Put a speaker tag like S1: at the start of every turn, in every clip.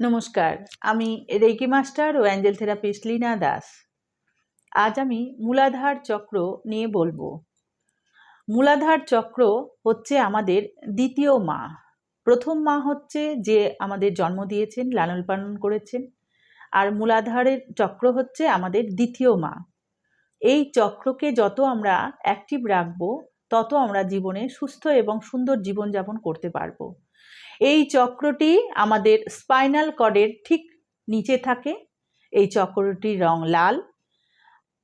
S1: নমস্কার, আমি reiki master ও অ্যাঞ্জেল থেরাপিস্ট লীনা দাস। আজ আমি মূলাধার চক্র নিয়ে বলব। মূলাধার চক্র হচ্ছে আমাদের দ্বিতীয় মা। প্রথম মা হচ্ছে যে আমাদের জন্ম দিয়েছেন, লালন পালন করেছেন, আর মূলাধারের চক্র হচ্ছে আমাদের দ্বিতীয় মা। এই চক্রকে যত আমরা অ্যাক্টিভ রাখব, তত আমরা জীবনে সুস্থ এবং সুন্দর জীবনযাপন করতে পারব। এই চক্রটি আমাদের স্পাইনাল কর্ডের ঠিক নিচে থাকে। এই চক্রটির রং লাল।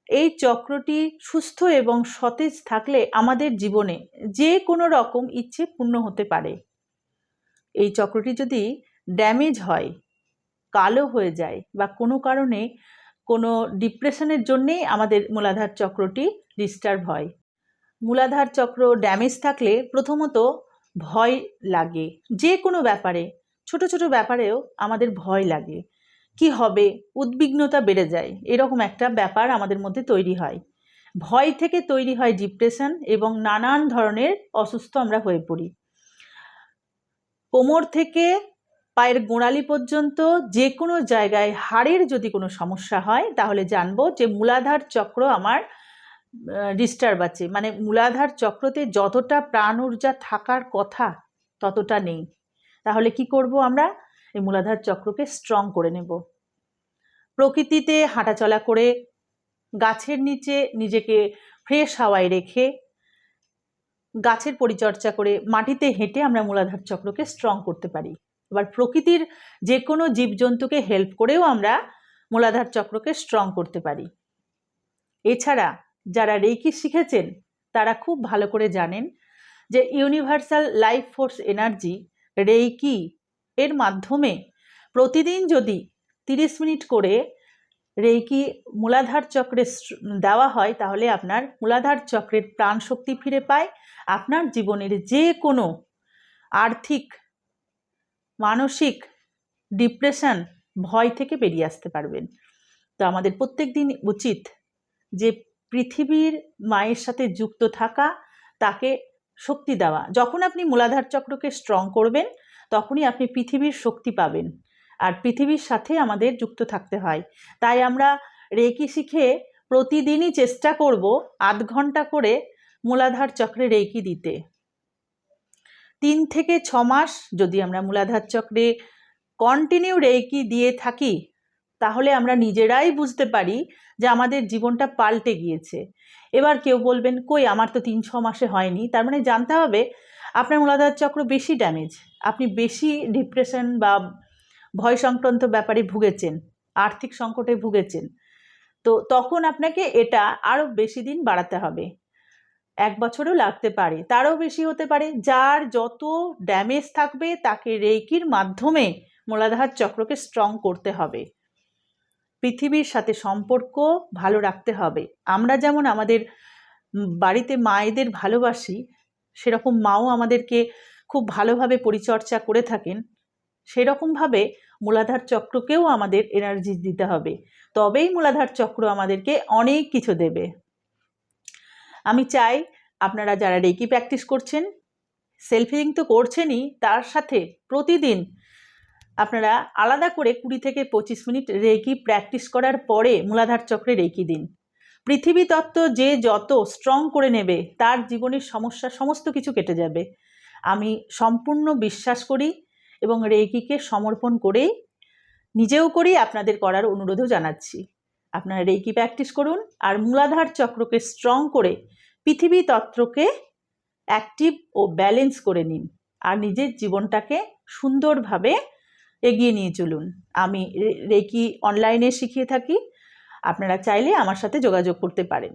S1: এই চক্রটি সুস্থ এবং সতেজ থাকলে আমাদের জীবনে যে কোনো রকম ইচ্ছে পূর্ণ হতে পারে। এই চক্রটি যদি ড্যামেজ হয়, কালো হয়ে যায় বা কোনো কারণে কোনো ডিপ্রেশনের জন্যেই আমাদের মূলাধার চক্রটি ডিস্টার্ব হয়। মূলাধার চক্র ড্যামেজ থাকলে প্রথমত ভয় লাগে। যে কোনো ব্যাপারে, ছোট ছোট ব্যাপারেও আমাদের ভয় লাগে। কি হবে? উদ্বিগ্নতা বেড়ে যায়। এরকম একটা ব্যাপার আমাদের মধ্যে তৈরি হয়। ভয় থেকে তৈরি হয় ডিপ্রেশন এবং নানান ধরনের অসুস্থ আমরা হয়ে পড়ি। কোমর থেকে পায়ের গোড়ালি পর্যন্ত যে কোনো জায়গায় হাড়ের যদি কোনো সমস্যা হয়, তাহলে জানব যে মূলাধার চক্র আমার ডিস্টার্ব আছে। মানে মূলাধার চক্রতে যতটা প্রাণ ঊর্জা থাকার কথা, ততটা নেই। তাহলে কি করব আমরা? এই মূলাধার চক্রকে স্ট্রং করে নেব। প্রকৃতিতে হাঁটাচলা করে গাছের নিচে নিজেকে ফ্রেশ হাওয়ায় রেখে গাছের পরিচর্যা করে মাটিতে হেঁটে আমরা মূলাধার চক্রকে স্ট্রং করতে পারি। এবার প্রকৃতির যে কোনো জীবজন্তুকে হেল্প করেও আমরা মূলাধার চক্রকে স্ট্রং করতে পারি। এছাড়া যারা রেকি শিখেছেন, তারা খুব ভালো করে জানেন যে universal life force energy reiki এর মাধ্যমে প্রতিদিন যদি তিরিশ মিনিট করে রেইকি মূলাধার চক্রে দেওয়া হয়, তাহলে আপনার মূলাধার চক্রের প্রাণ শক্তি ফিরে পায়। আপনার জীবনের যে কোনো আর্থিক, মানসিক ডিপ্রেশন ভয় থেকে বেরিয়ে আসতে পারবেন। তো আমাদের প্রত্যেক দিন উচিত যে পৃথিবীর মায়ের সাথে যুক্ত থাকা, তাকে শক্তি দেওয়া। যখন আপনি মূলাধার চক্রকে স্ট্রং করবেন, তখনই আপনি পৃথিবীর শক্তি পাবেন। আর পৃথিবীর সাথে আমাদের যুক্ত থাকতে হয়। তাই আমরা রেকি শিখে প্রতিদিনই চেষ্টা করব আধ ঘণ্টা করে মূলাধার চক্রে রেকি দিতে। তিন থেকে ছ মাস যদি আমরা মূলাধার চক্রে কন্টিনিউ রেকি দিয়ে থাকি তাহলে আমরা নিজেরাই বুঝতে পারি যে আমাদের জীবনটা পাল্টে গিয়েছে। এবার কেউ বলবেন, কই, আমার তো তিন ছ মাসে হয়নি। তার মানে জানতে হবে, আপনার মূলাধার চক্র বেশি ড্যামেজ আপনি বেশি ডিপ্রেশন বা ভয় সংক্রান্ত ব্যাপারে ভুগেছেন, আর্থিক সংকটে ভুগেছেন। তো তখন আপনাকে এটা আরও বেশি দিন বাড়াতে হবে। এক বছরও লাগতে পারে, তারও বেশি হতে পারে, যার যত ড্যামেজ থাকবে তাকে রেকির মাধ্যমে মূলাধার চক্রকে স্ট্রং করতে হবে। পৃথিবীর সাথে সম্পর্ক ভালো রাখতে হবে। আমরা যেমন আমাদের বাড়িতে মায়েদের ভালোবাসি, সেরকম মাও আমাদেরকে খুব ভালোভাবে পরিচর্যা করে থাকেন। সেরকমভাবে মূলাধার চক্রকেও আমাদের এনার্জি দিতে হবে। তবেই মূলাধার চক্র আমাদেরকে অনেক কিছু দেবে। আমি চাই আপনারা যারা রেকি প্র্যাকটিস করছেন সেলফিং তো করছেনই, তার সাথে প্রতিদিন আপনারা আলাদা করে কুড়ি থেকে পঁচিশ মিনিট রেকি প্র্যাকটিস করার পরে মূলাধার চক্রে রেকি দিন। পৃথিবী তত্ত্ব যে যত স্ট্রং করে নেবে, তার জীবনের সমস্যা সমস্ত কিছু কেটে যাবে। আমি সম্পূর্ণ বিশ্বাস করি এবং রেকিকে সমর্পণ করেই নিজেও করি, আপনাদের করার অনুরোধও জানাচ্ছি। আপনারা রেকি প্র্যাকটিস করুন আর মূলাধার চক্রকে স্ট্রং করে পৃথিবী তত্ত্বকে অ্যাক্টিভ ও ব্যালেন্স করে নিন। আর নিজের জীবনটাকে সুন্দরভাবে এগিয়ে নিয়ে চলুন। আমি রেকি অনলাইনে শিখিয়ে থাকি। আপনারা চাইলে আমার সাথে যোগাযোগ করতে পারেন।